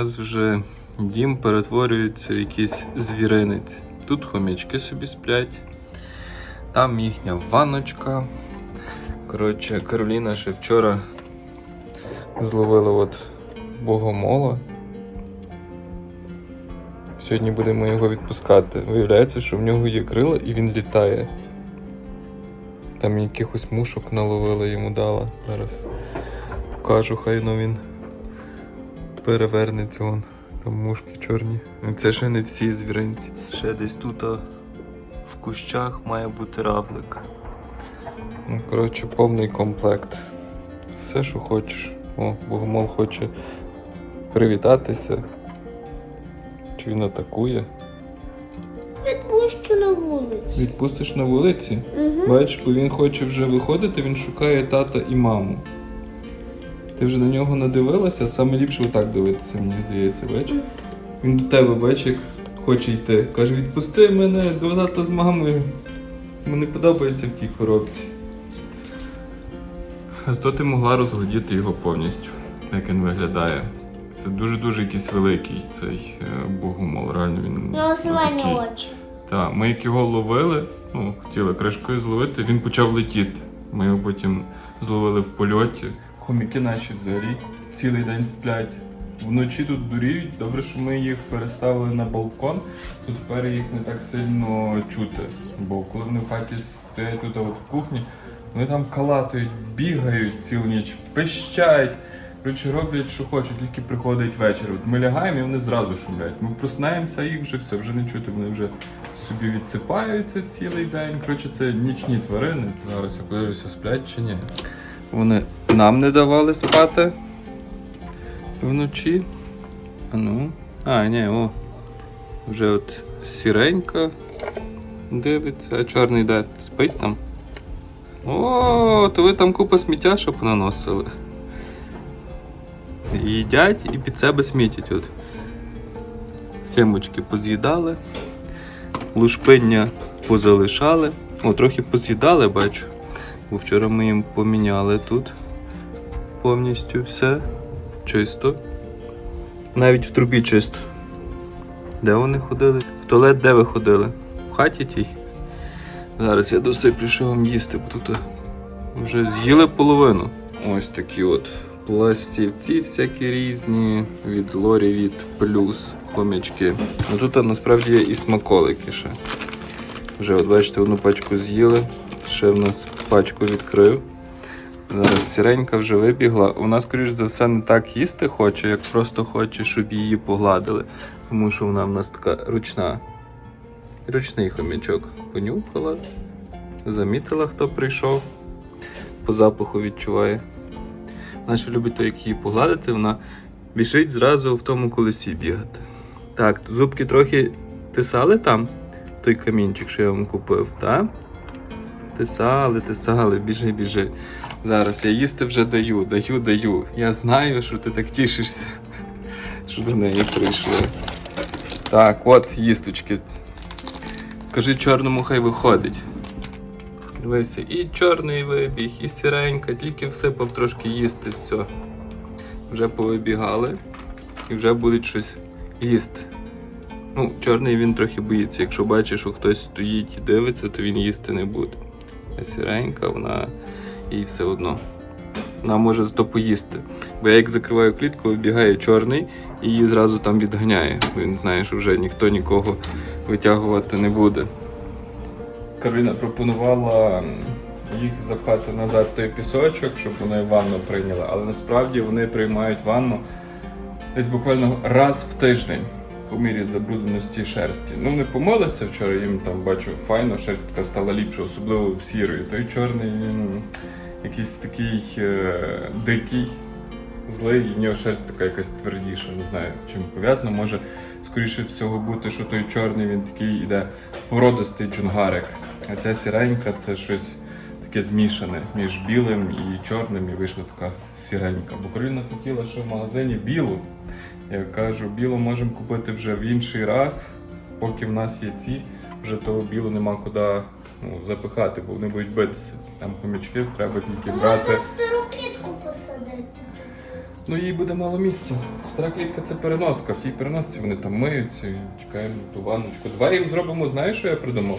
нас вже дім перетворюється в якийсь звіринець. Тут хомячки собі сплять, там їхня ванночка. Коротше, Кароліна ще вчора зловила от богомола. Сьогодні будемо його відпускати. Виявляється, що в нього є крила і він літає. Там якихось мушок наловила йому дала. Зараз покажу, хай ну він перевернеться он. Там мушки чорні. Це ще не всі звіринці. Ще десь тут в кущах має бути равлик. Ну, коротше, повний комплект. Все, що хочеш. О, богомол хоче привітатися. Чи він атакує? Відпущу на вулицю. Відпустиш на вулиці? Угу. Бачиш, бо він хоче вже виходити, він шукає тата і маму. Ти вже на нього надивилася, саме ліпше отак дивитися, мені здається, бачиш? Він до тебе, бачиш, як хоче йти. Каже, відпусти мене до тата з мамою. Мені подобається в тій коробці. Зато ти могла розглядіти його повністю, як він виглядає. Це дуже-дуже якийсь великий цей е, богомол. Реально він. На зелені такий. очі. Так, ми як його ловили, ну, хотіли кришкою зловити, він почав летіти. Ми його потім зловили в польоті. Хоміки наші взагалі цілий день сплять. Вночі тут дуріють. Добре, що ми їх переставили на балкон. Тут тепер їх не так сильно чути. Бо коли вони в хаті стоять тут от в кухні, вони там калатають, бігають цілу ніч, пищать. Коротше, роблять, що хочуть, тільки приходить вечір. От ми лягаємо і вони зразу шумлять. Ми просинаємося, їх вже все, вже не чути, вони вже собі відсипаються цілий день. Коротше, це нічні тварини. Зараз я подивлюся, сплять чи ні. Вони нам не давали спати вночі. А ну. А, ні, о. Вже от сіренька дивиться, а чорний де спить там. О, то ви там купа сміття, щоб наносили. Їдять і під себе смітять. От. Семочки поз'їдали, лушпиння позалишали. О, трохи поз'їдали, бачу. Бо вчора ми їм поміняли тут повністю все чисто. Навіть в трубі чисто. Де вони ходили? В туалет де ви ходили? В хаті тій? Зараз я досиплю, що вам їсти, бо тут вже з'їли половину. Ось такі от пластівці всякі різні, від лорі, від плюс хомячки. Ну тут насправді є і смаколики ще. Вже от бачите, одну пачку з'їли, ще в нас пачку відкрив. Зараз сіренька вже вибігла. Вона, скоріш за все, не так їсти хоче, як просто хоче, щоб її погладили. Тому що вона в нас така ручна. Ручний хомячок. Понюхала, замітила, хто прийшов. По запаху відчуває. Вона ще любить то, як її погладити, вона біжить зразу в тому колесі бігати. Так, зубки трохи тисали там, той камінчик, що я вам купив, так? Тисали, тисали, біжи, біжи. Зараз я їсти вже даю, даю, даю. Я знаю, що ти так тішишся, що до неї прийшли. Так, от їсточки. Кажи чорному, хай виходить. Дивися, і чорний вибіг, і сіренька, тільки всипав трошки їсти, все. Вже повибігали і вже будуть щось їсти. Ну, чорний він трохи боїться. Якщо бачить, що хтось стоїть і дивиться, то він їсти не буде. А сіренька, вона їй все одно. Вона може зато поїсти. Бо я як закриваю клітку, вибігає чорний і її зразу там відганяє. Він знає, що вже ніхто нікого витягувати не буде. Кароліна пропонувала їх запхати назад в той пісочок, щоб вони ванну прийняли, але насправді вони приймають ванну десь буквально раз в тиждень по мірі забрудненості шерсті. Ну, вони помилися вчора, їм там бачу, файно, шерсть така стала ліпша, особливо в сірої. Той чорний він якийсь такий е, дикий, злий, і в нього шерсть така якась твердіша, не знаю, чим пов'язано. Може, скоріше всього бути, що той чорний він такий іде породистий джунгарик. А ця сіренька це щось таке змішане між білим і чорним, і вийшла така сіренька. Бо Кароліна хотіла, що в магазині білу. Я кажу, білу можемо купити вже в інший раз, поки в нас є ці, вже того білу нема куди ну, запихати, бо вони будуть битися. Там хомячки треба тільки брати. Можна в стару клітку посадити. Ну їй буде мало місця. Стара клітка це переноска. В тій переносці вони там миються чекаємо ту ванночку. Давай їм зробимо, знаєш, що я придумав?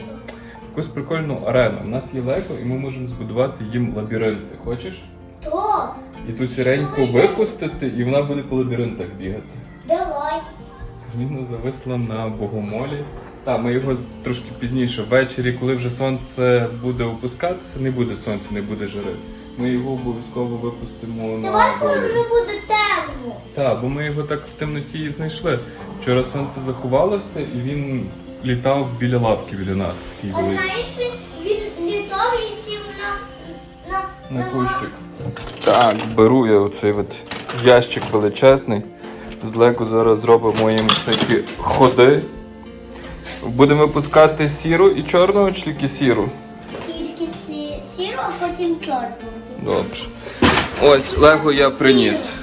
Якусь прикольну арену. У нас є лего, і ми можемо збудувати їм лабіринти. Хочеш? То, І ту сіреньку випустити, і вона буде по лабіринтах бігати. давай. Він зависла на богомолі. Та, ми його трошки пізніше, ввечері, коли вже сонце буде опускатися, не буде сонця, не буде жари. Ми його обов'язково випустимо на Давай, коли волю. вже буде темно. Так, бо ми його так в темноті і знайшли. Вчора сонце заховалося і він літав біля лавки біля нас. Такий А великий. знаєш, він, він літав і сів на, на, На кущик. Так, беру я оцей от ящик величезний. З Лего зараз зробимо їм всякі ходи. Будемо випускати сіру і чорного чи тільки сіру? Тільки сі- сіру, а потім чорну. Добре. Ось Лего я приніс.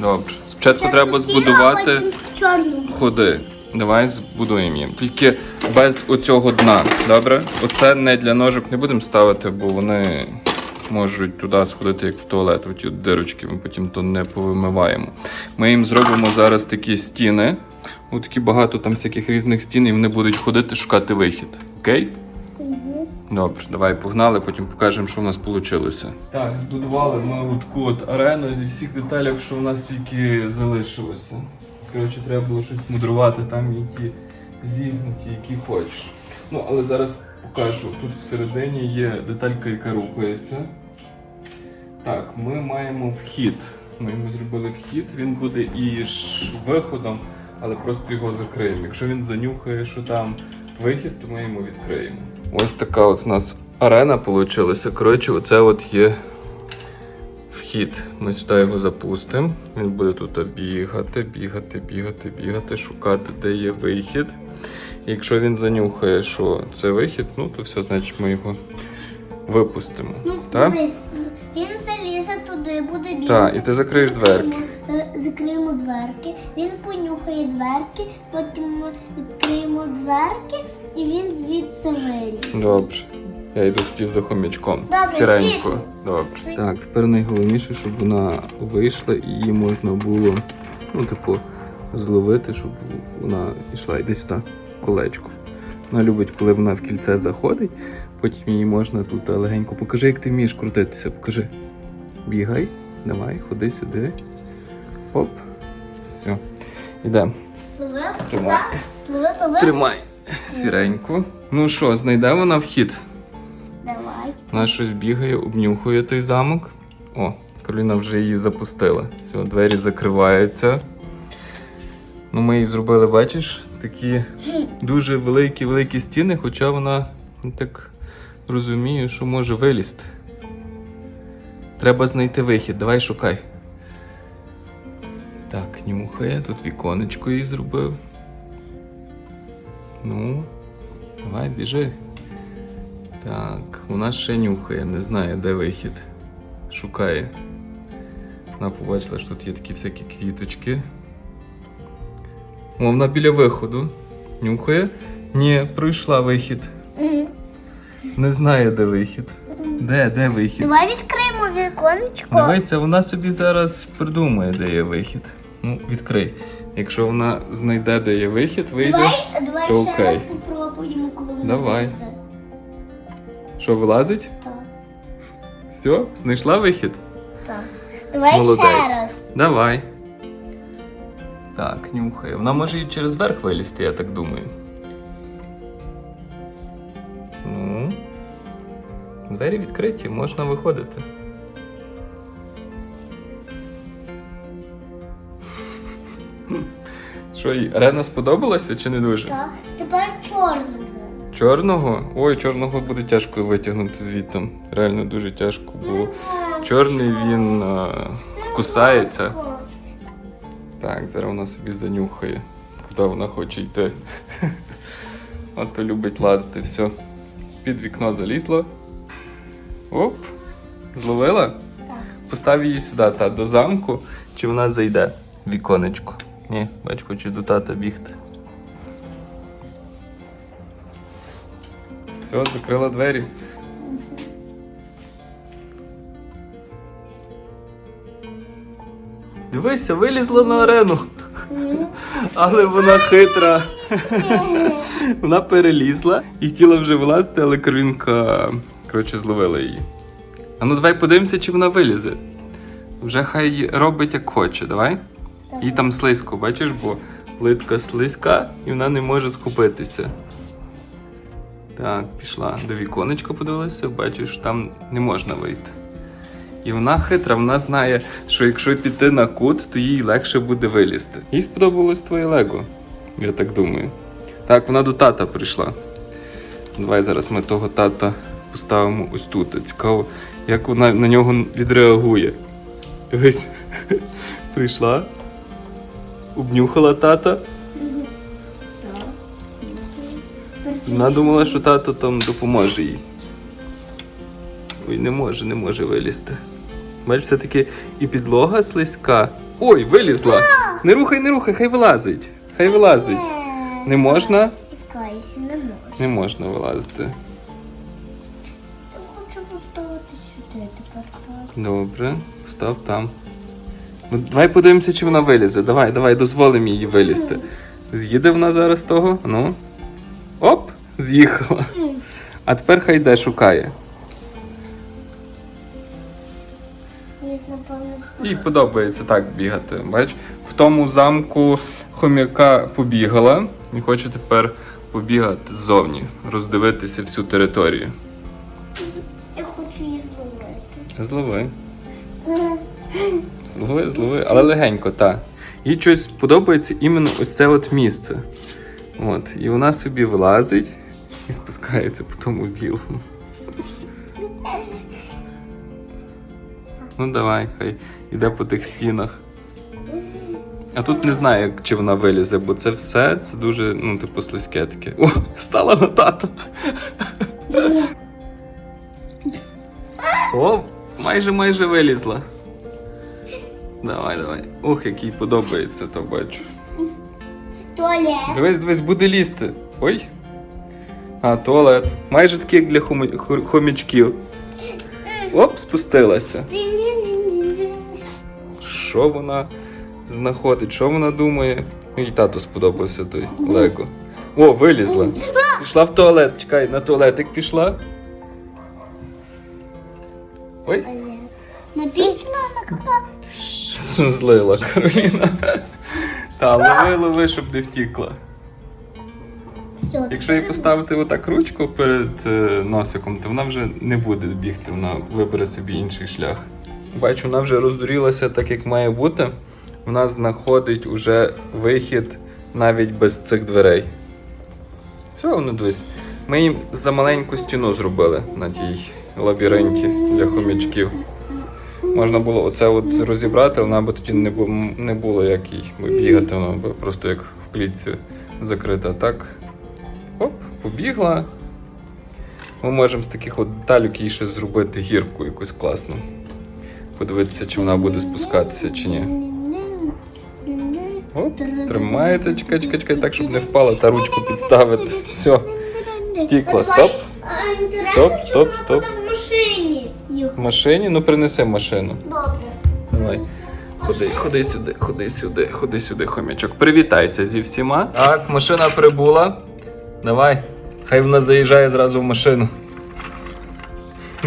Добре. Спочатку треба Спочатку сіру, збудувати потім чорну. ходи. Давай збудуємо їм. Тільки без оцього дна. Добре? Оце не для ножок не будемо ставити, бо вони можуть туди сходити, як в туалет. Оті дирочки, ми потім то не повимиваємо. Ми їм зробимо зараз такі стіни. От такі багато там всяких різних стін, і вони будуть ходити шукати вихід. Окей? Угу. Добре, давай погнали, потім покажемо, що в нас вийшло. Так, збудували ми таку от арену зі всіх деталей, що у нас тільки залишилося. Коротше, треба було щось мудрувати там, які зігнуті, які хочеш. Ну, але зараз покажу. Тут всередині є деталька, яка рухається. Так, ми маємо вхід. Ми йому зробили вхід, він буде і ж виходом, але просто його закриємо. Якщо він занюхає, що там вихід, то ми йому відкриємо. Ось така от у нас арена вийшла. Коротше, оце от є вхід. Ми сюди його запустимо. Він буде тут бігати, бігати, бігати, бігати, шукати, де є вихід. Якщо він занюхає, що це вихід, ну то все, значить ми його випустимо. Ну, так? дивись, він залізе туди, буде бігати. Так, і ти закриєш дверки. Е, дверки, він понюхає дверки, потім ми відкриємо дверки і він звідси виліз. Добре. Я йду тоді за хомячком. Добре, Сіренько. Добре. Так, тепер найголовніше, щоб вона вийшла і її можна було, ну, типу, зловити, щоб вона йшла. Іди сюди, в колечко. Вона любить, коли вона в кільце заходить, потім її можна тут легенько. Покажи, як ти вмієш крутитися. Покажи. Бігай, давай, ходи сюди. Оп. Все. Зловив? Тримай. Тримай. Сіренько. Ну що, знайде вона вхід? Давай. Вона щось бігає, обнюхує той замок. О, Кароліна вже її запустила. Все, двері закриваються. Ну, ми їй зробили, бачиш, такі дуже великі-великі стіни, хоча вона ну, так розуміє, що може вилізти. Треба знайти вихід, давай шукай. Так, нюхає, тут віконечко їй зробив. Ну, давай, біжи. Так, вона ще нюхає, не знає, де вихід. Шукає. Вона побачила, що тут є такі всякі квіточки. О, вона біля виходу. Нюхає. Ні, пройшла вихід. Не знає, де вихід. Де, де вихід? Давай відкриємо віконечко. Дивися, вона собі зараз придумає, де є вихід. Ну, відкрий. Якщо вона знайде, де є вихід, вийде. Давай, давай то ще окей. раз попробуємо, коли вона Давай. вилізе. Що, вилазить? Так, Все, знайшла вихід? так. Давай Молодець. ще раз. Давай. Так, нюхає. Вона може і через верх вилізти, я так думаю. Ну. Двері відкриті, можна виходити. Що, їй арена сподобалася чи не дуже? Так. Тепер чорного. Чорного? Ой, чорного буде тяжко витягнути звідти. Реально дуже тяжко, бо чорний він а, кусається. Так, зараз вона собі занюхає, куди вона хоче йти. От то любить лазити. Все. Під вікно залізла. Оп. Зловила? Так. Постав її сюди, та, до замку, чи вона зайде в віконечко. Ні, бач, хоче до тата бігти. Все, закрила двері. Дивися, вилізла на арену. Але вона хитра. Вона перелізла і хотіла вже вилазити, але Каролінка, коротше, зловила її. А ну давай подивимося, чи вона вилізе. Вже хай робить як хоче, давай. І там слизько, бачиш, бо плитка слизька і вона не може схопитися. Так, пішла до віконечка, подивилася, бачиш, там не можна вийти. І вона хитра, вона знає, що якщо піти на кут, то їй легше буде вилізти. Їй сподобалось твоє лего, я так думаю. Так, вона до тата прийшла. Давай зараз ми того тата поставимо ось тут. Цікаво, як вона на нього відреагує. Дивись, прийшла, обнюхала тата. Вона думала, що тато там допоможе їй. Ой, не може, не може вилізти. Бачиш, все-таки і підлога слизька. Ой, вилізла! Не рухай, не рухай, хай вилазить. Хай вилазить. Не можна? Спускайся, не можна. Не можна вилазити. Я хочу поставити сюди тепер так. Добре, став там. Ну, давай подивимося, чи вона вилізе. Давай, давай, дозволимо їй вилізти. З'їде вона зараз того? Ну. Оп! З'їхала. А тепер хай йде шукає. Їй подобається так бігати. Бач, в тому замку хом'яка побігала і хоче тепер побігати ззовні, роздивитися всю територію. Я хочу її зловити. Злови. Злови, злови, але легенько, так. Їй щось подобається іменно ось це от місце. От. І вона собі вилазить і спускається по тому білому. Ну давай, хай іде по тих стінах. А тут не знаю, чи вона вилізе, бо це все це дуже, ну, типу, слизьке таке. О, стала на тата. О, майже майже вилізла. Давай, давай. Ох, який подобається, то бачу. Туалет. Дивись, дивись, буде лізти. Ой. А, туалет. Майже такий, як для хоми- хо- хомячків. Оп, спустилася. Що вона знаходить? Що вона думає? Їй тато сподобався той Лего. О, вилізла. Пішла в туалет. Чекай, на туалетик пішла. Ой, Написано на злила Кароліна. Та, лови, лови, щоб не втікла. Якщо їй поставити отак ручку перед е, носиком, то вона вже не буде бігти, вона вибере собі інший шлях. Бачу, вона вже роздурілася так, як має бути. Вона знаходить уже вихід навіть без цих дверей. Все, воно дивись. Ми їм за маленьку стіну зробили на тій лабіринті для хомячків. Можна було оце от розібрати, вона би тоді не було, не було як їй бігати, вона би просто як в клітці закрита. Так, Оп, побігла. Ми можемо з таких от деталюк їй ще зробити гірку якусь класну. Подивитися, чи вона буде спускатися чи ні. Оп, тримається, чекай, чекай, чекай, так, щоб не впала та ручку підставити. Все, втікла. Стоп. Стоп, стоп, стоп. в машині. Їх? В машині, ну принеси машину. Добре. Давай. Ходи, ходи сюди, ходи сюди, ходи сюди, хомячок. Привітайся зі всіма. Так, машина прибула. Давай. Хай вона заїжджає зразу в машину.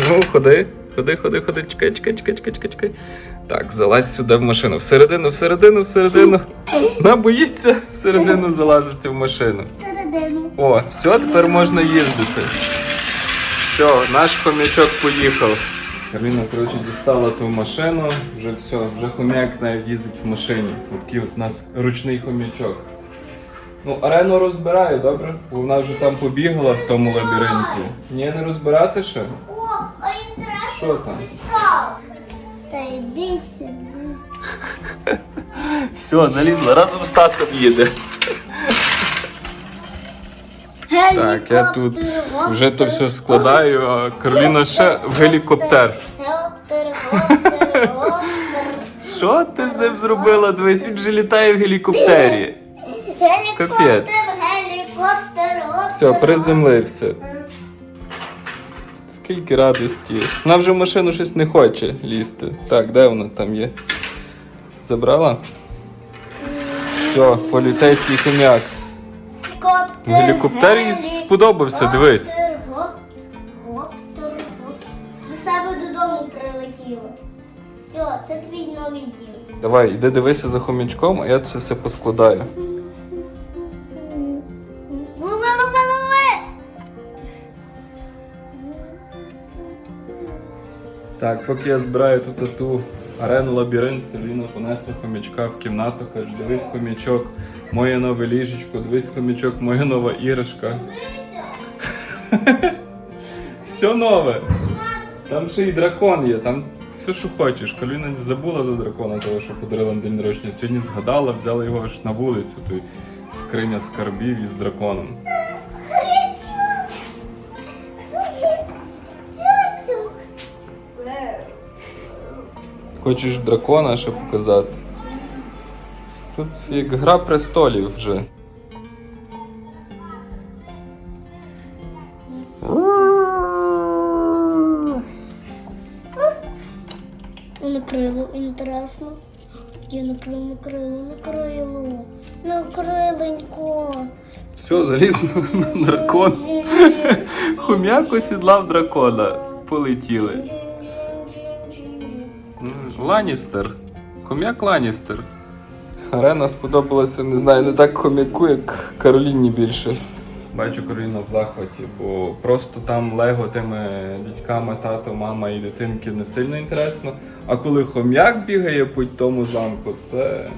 Ну, ходи, ходи, ходи, ходи. Чекай, чекай, чекай, чекай, чекай, чекай. Так, залазь сюди в машину. Всередину, всередину, всередину. Вона боїться всередину залазити в машину. Середину. О, все, тепер можна їздити. Все, наш хомячок поїхав. Кароліна, коротше, дістала ту машину, вже все, вже хомяк навіть їздить в машині. От Такий от у нас ручний хомячок. Ну, арену розбираю, добре? Бо вона вже там побігала в тому лабіринті. Ні, не розбирати ще? О, а інтересно. Що там? Та йди сюди. Все, залізла, разом з татом їде. Так, я тут вже то все складаю, а Кароліна ще в гелікоптер. Що ти з ним зробила? Дивись, він же літає в гелікоптері. Капець. Все, приземлився. Скільки радості. Вона вже в машину щось не хоче лізти. Так, де вона там є? Забрала? Все, поліцейський хомяк. В гелікоптері їй сподобався, дивись. Гоптер, гоптер, гоп. До себе додому прилетіло. Все, це твій новий дім. Давай, іди дивися за хомячком, а я це все поскладаю. Лови, лови, лови! Так, поки я збираю тут ту арену лабіринт, Кароліна понесла хомячка в кімнату, каже, дивись хомячок, моє нове ліжечко, дивись хомячок, моя нова іграшка. Все нове. Там ще й дракон є, там все, що хочеш. Кароліна не забула за дракона, того, що подарила на день народження. Сьогодні згадала, взяла його аж на вулицю, той скриня скарбів із драконом. Хочеш дракона ще показати? Тут як гра престолів вже. Накрило, інтересно. Я накрило, накрило, накрило. Накриленько. Все, заліз на, дракон. Хом'як осідлав дракона. Полетіли. Ланістер. Хом'як Ланістер. Арена сподобалася, не знаю, не так хом'яку, як Кароліні більше. Бачу Кароліна в захваті, бо просто там лего тими дядьками, тато, мама і дитинки не сильно інтересно. А коли хом'як бігає по тому замку, це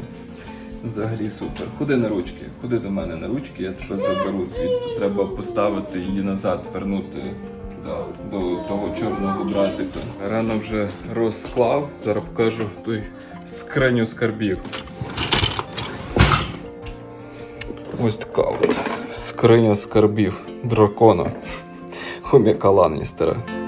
взагалі супер. Ходи на ручки, ходи до мене на ручки, я тебе заберу звідси. Треба поставити її назад, вернути до того чорного братика. Рано вже розклав, зараз покажу той скриню скарбів. Ось така от скриня скарбів дракона. Хом'яка Ланністера.